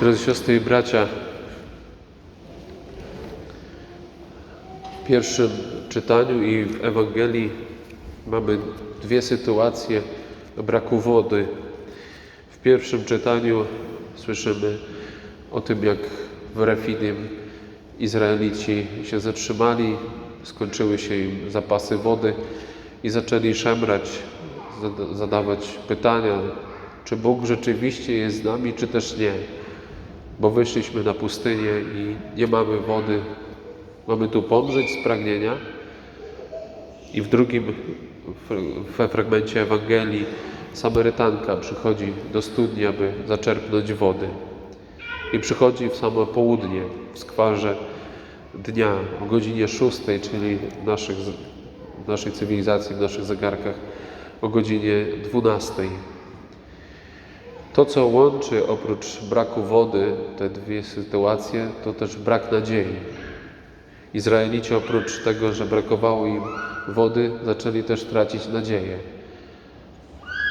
Drodzy siostry i bracia, w pierwszym czytaniu i w Ewangelii mamy dwie sytuacje braku wody. W pierwszym czytaniu słyszymy o tym, jak w Refidim Izraelici się zatrzymali, skończyły się im zapasy wody i zaczęli szemrać, zada- zadawać pytania, czy Bóg rzeczywiście jest z nami, czy też nie. Bo wyszliśmy na pustynię i nie mamy wody. Mamy tu pomrzeć z pragnienia. I w drugim, we fragmencie Ewangelii, Samarytanka przychodzi do studni, aby zaczerpnąć wody. I przychodzi w samo południe, w skwarze dnia, o godzinie 6, czyli w, naszych, w naszej cywilizacji, w naszych zegarkach, o godzinie 12. To, co łączy oprócz braku wody te dwie sytuacje, to też brak nadziei. Izraelici oprócz tego, że brakowało im wody, zaczęli też tracić nadzieję,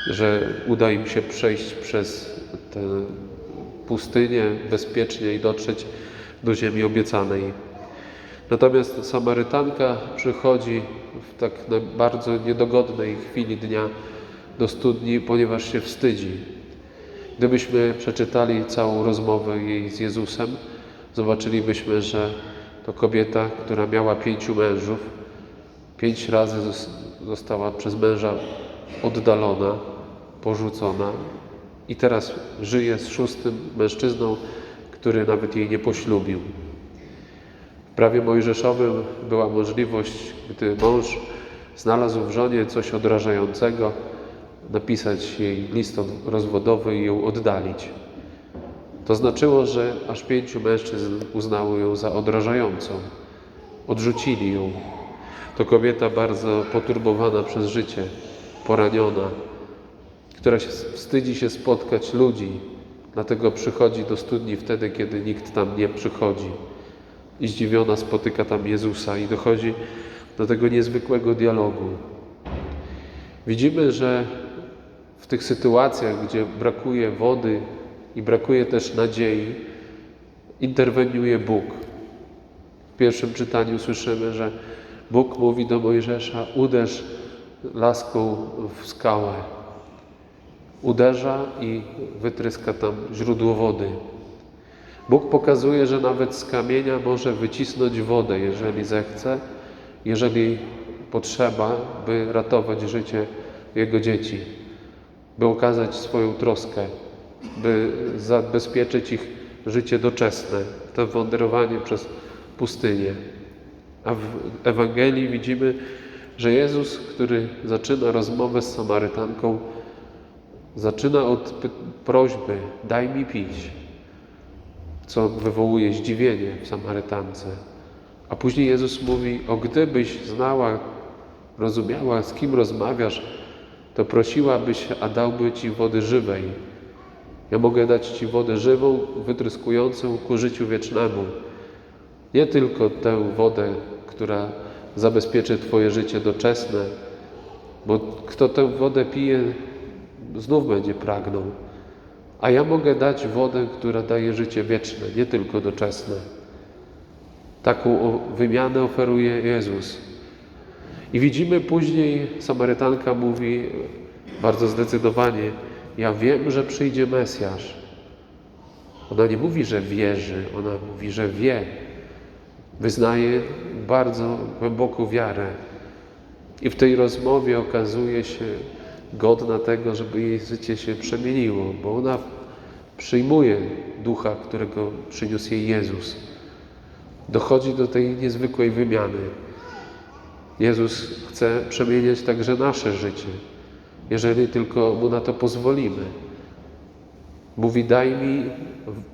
że uda im się przejść przez tę pustynię bezpiecznie i dotrzeć do ziemi obiecanej. Natomiast Samarytanka przychodzi w tak bardzo niedogodnej chwili dnia do studni, ponieważ się wstydzi. Gdybyśmy przeczytali całą rozmowę jej z Jezusem, zobaczylibyśmy, że to kobieta, która miała pięciu mężów, pięć razy zos- została przez męża oddalona, porzucona i teraz żyje z szóstym mężczyzną, który nawet jej nie poślubił. W prawie mojżeszowym była możliwość, gdy mąż znalazł w żonie coś odrażającego, napisać jej list od- rozwodowy i ją oddalić. To znaczyło, że aż pięciu mężczyzn uznało ją za odrażającą. Odrzucili ją. To kobieta bardzo poturbowana przez życie, poraniona, która się wstydzi się spotkać ludzi, dlatego przychodzi do studni wtedy, kiedy nikt tam nie przychodzi. I zdziwiona spotyka tam Jezusa i dochodzi do tego niezwykłego dialogu. Widzimy, że w tych sytuacjach, gdzie brakuje wody i brakuje też nadziei, interweniuje Bóg. W pierwszym czytaniu słyszymy, że Bóg mówi do Mojżesza: uderz laską w skałę. Uderza i wytryska tam źródło wody. Bóg pokazuje, że nawet z kamienia może wycisnąć wodę, jeżeli zechce, jeżeli potrzeba, by ratować życie Jego dzieci, by okazać swoją troskę, by zabezpieczyć ich życie doczesne, to wędrowanie przez pustynię. A w Ewangelii widzimy, że Jezus, który zaczyna rozmowę z Samarytanką, zaczyna od prośby: daj mi pić co wywołuje zdziwienie w Samarytance. A później Jezus mówi: O gdybyś znała, rozumiała, z kim rozmawiasz, to prosiłabyś, a dałby ci wody żywej. Ja mogę dać ci wodę żywą, wytryskującą ku życiu wiecznemu. Nie tylko tę wodę, która zabezpieczy Twoje życie doczesne, bo kto tę wodę pije, znów będzie pragnął. A ja mogę dać wodę, która daje życie wieczne, nie tylko doczesne. Taką wymianę oferuje Jezus. I widzimy później, Samarytanka mówi bardzo zdecydowanie: Ja wiem, że przyjdzie Mesjasz. Ona nie mówi, że wierzy, ona mówi, że wie. Wyznaje bardzo głęboką wiarę. I w tej rozmowie okazuje się godna tego, żeby jej życie się przemieniło, bo ona przyjmuje ducha, którego przyniósł jej Jezus. Dochodzi do tej niezwykłej wymiany. Jezus chce przemieniać także nasze życie, jeżeli tylko mu na to pozwolimy. Mówi: Daj mi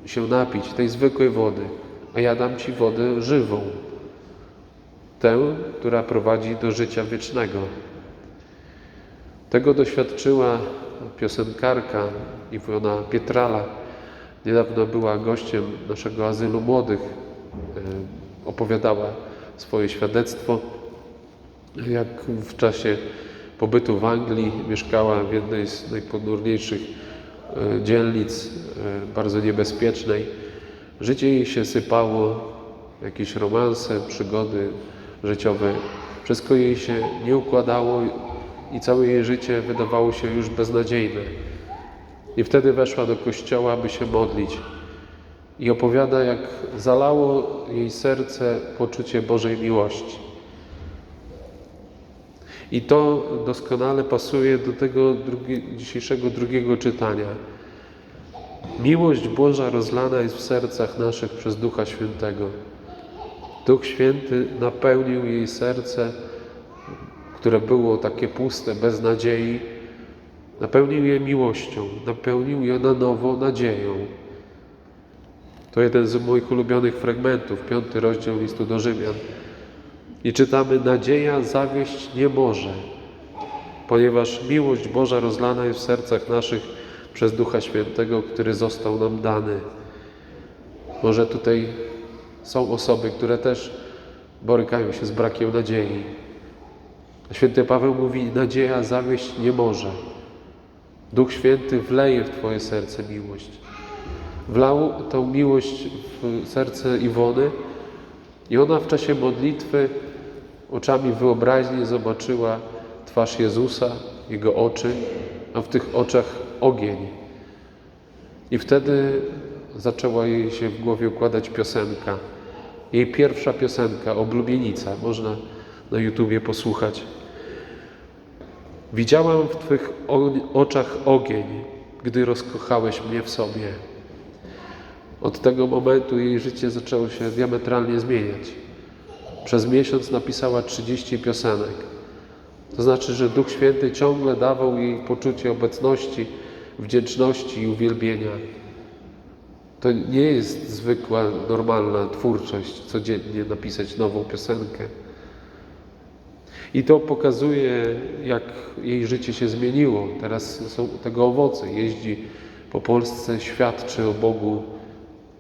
się napić tej zwykłej wody, a ja dam ci wodę żywą, tę, która prowadzi do życia wiecznego. Tego doświadczyła piosenkarka Iwona Pietrala. Niedawno była gościem naszego azylu młodych. E, Opowiadała swoje świadectwo, jak w czasie pobytu w Anglii mieszkała w jednej z najponurniejszych e, dzielnic, e, bardzo niebezpiecznej. Życie jej się sypało, jakieś romanse, przygody życiowe. Wszystko jej się nie układało i całe jej życie wydawało się już beznadziejne. I wtedy weszła do kościoła, by się modlić. I opowiada, jak zalało jej serce poczucie Bożej miłości. I to doskonale pasuje do tego drugi, dzisiejszego drugiego czytania. Miłość Boża rozlana jest w sercach naszych przez Ducha Świętego. Duch Święty napełnił jej serce, które było takie puste, bez nadziei, napełnił je miłością, napełnił je na nowo nadzieją. To jeden z moich ulubionych fragmentów, piąty rozdział listu do Rzymian. I czytamy: Nadzieja zawieść nie może, ponieważ miłość Boża rozlana jest w sercach naszych przez Ducha Świętego, który został nam dany. Może tutaj są osoby, które też borykają się z brakiem nadziei. Święty Paweł mówi: Nadzieja zawieść nie może. Duch Święty wleje w Twoje serce miłość. Wlał tą miłość w serce Iwony i ona w czasie modlitwy oczami wyobraźni zobaczyła twarz Jezusa, Jego oczy, a w tych oczach ogień. I wtedy zaczęła jej się w głowie układać piosenka. Jej pierwsza piosenka, Oblubienica, można na YouTubie posłuchać. Widziałam w Twych oczach ogień, gdy rozkochałeś mnie w sobie. Od tego momentu jej życie zaczęło się diametralnie zmieniać. Przez miesiąc napisała 30 piosenek. To znaczy, że Duch Święty ciągle dawał jej poczucie obecności, wdzięczności i uwielbienia. To nie jest zwykła, normalna twórczość, codziennie napisać nową piosenkę. I to pokazuje, jak jej życie się zmieniło. Teraz są tego owoce. Jeździ po Polsce, świadczy o Bogu,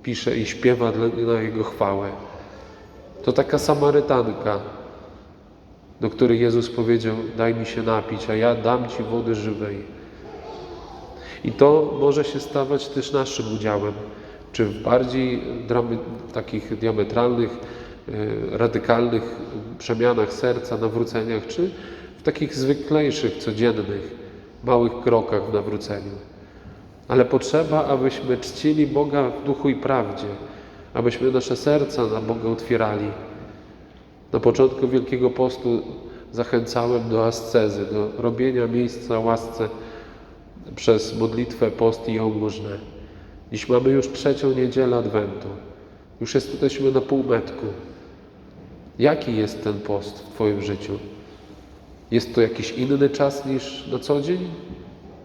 pisze i śpiewa na Jego chwałę. To taka Samarytanka, do której Jezus powiedział: Daj mi się napić, a ja dam ci wody żywej. I to może się stawać też naszym udziałem, czy w bardziej dramy, takich diametralnych, e, radykalnych przemianach serca, nawróceniach, czy w takich zwyklejszych, codziennych, małych krokach w nawróceniu. Ale potrzeba, abyśmy czcili Boga w duchu i prawdzie, abyśmy nasze serca na Boga otwierali. Na początku Wielkiego Postu zachęcałem do ascezy, do robienia miejsca łasce przez modlitwę, post i jałmużnę. Dziś mamy już trzecią niedzielę Adwentu. Już jesteśmy na półmetku. Jaki jest ten post w Twoim życiu? Jest to jakiś inny czas niż na co dzień?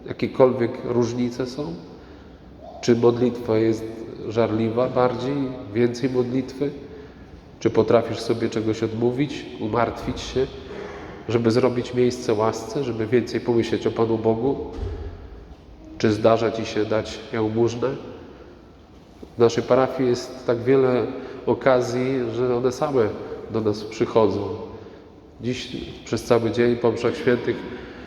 Jakiekolwiek różnice są? Czy modlitwa jest żarliwa bardziej, więcej modlitwy? Czy potrafisz sobie czegoś odmówić, umartwić się, żeby zrobić miejsce łasce, żeby więcej pomyśleć o Panu Bogu? Czy zdarza Ci się dać jałmużnę? W naszej parafii jest tak wiele okazji, że one same do nas przychodzą. Dziś przez cały dzień po mszach świętych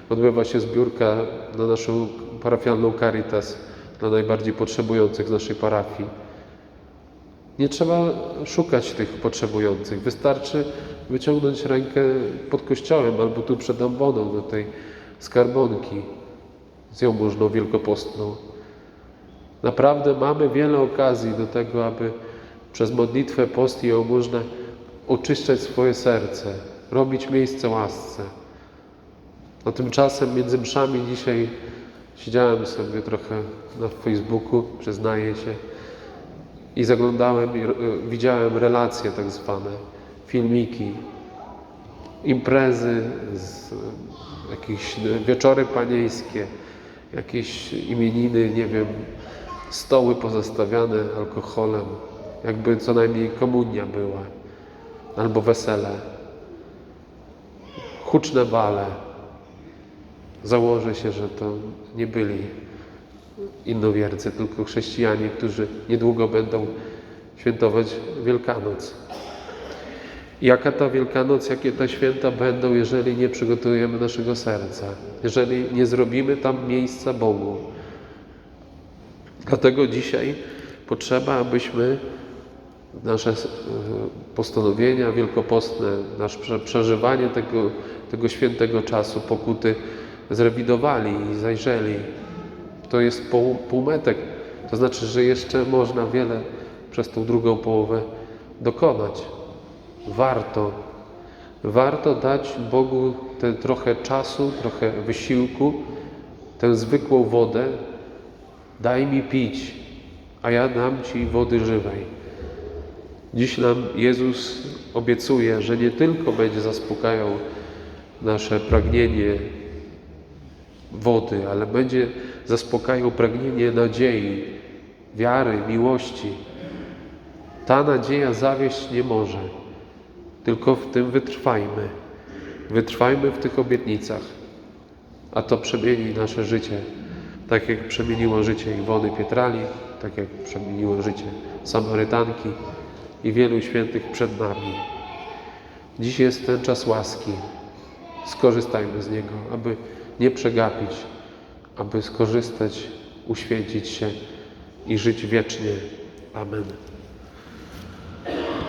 odbywa się zbiórka na naszą parafialną Caritas dla najbardziej potrzebujących z naszej parafii. Nie trzeba szukać tych potrzebujących. Wystarczy wyciągnąć rękę pod kościołem albo tu przed amboną do tej skarbonki z jałmużną wielkopostną. Naprawdę mamy wiele okazji do tego, aby przez modlitwę, post i jałmużnę oczyszczać swoje serce, robić miejsce łasce. A tymczasem między mszami dzisiaj siedziałem sobie trochę na Facebooku, przyznaję się, i zaglądałem i e, widziałem relacje tak zwane, filmiki, imprezy, z, jakieś wieczory panieńskie, jakieś imieniny, nie wiem, stoły pozastawiane alkoholem, jakby co najmniej komunia była, albo wesele, huczne bale. Założę się, że to nie byli innowiercy, tylko chrześcijanie, którzy niedługo będą świętować Wielkanoc. Jaka ta Wielkanoc, jakie te święta będą, jeżeli nie przygotujemy naszego serca, jeżeli nie zrobimy tam miejsca Bogu, Dlatego dzisiaj potrzeba, abyśmy nasze e, postanowienia wielkopostne, nasze prze- przeżywanie tego, tego świętego czasu pokuty zrewidowali i zajrzeli. To jest pół, półmetek. To znaczy, że jeszcze można wiele przez tą drugą połowę dokonać. Warto. Warto dać Bogu ten trochę czasu, trochę wysiłku, tę zwykłą wodę. Daj mi pić, a ja dam Ci wody żywej. Dziś nam Jezus obiecuje, że nie tylko będzie zaspokajał nasze pragnienie wody, ale będzie zaspokajał pragnienie nadziei, wiary, miłości. Ta nadzieja zawieść nie może, tylko w tym wytrwajmy. Wytrwajmy w tych obietnicach, a to przemieni nasze życie, tak jak przemieniło życie Iwony Pietrali, tak jak przemieniło życie Samarytanki i wielu świętych przed nami. Dziś jest ten czas łaski. Skorzystajmy z niego, aby nie przegapić, aby skorzystać, uświęcić się i żyć wiecznie. Amen.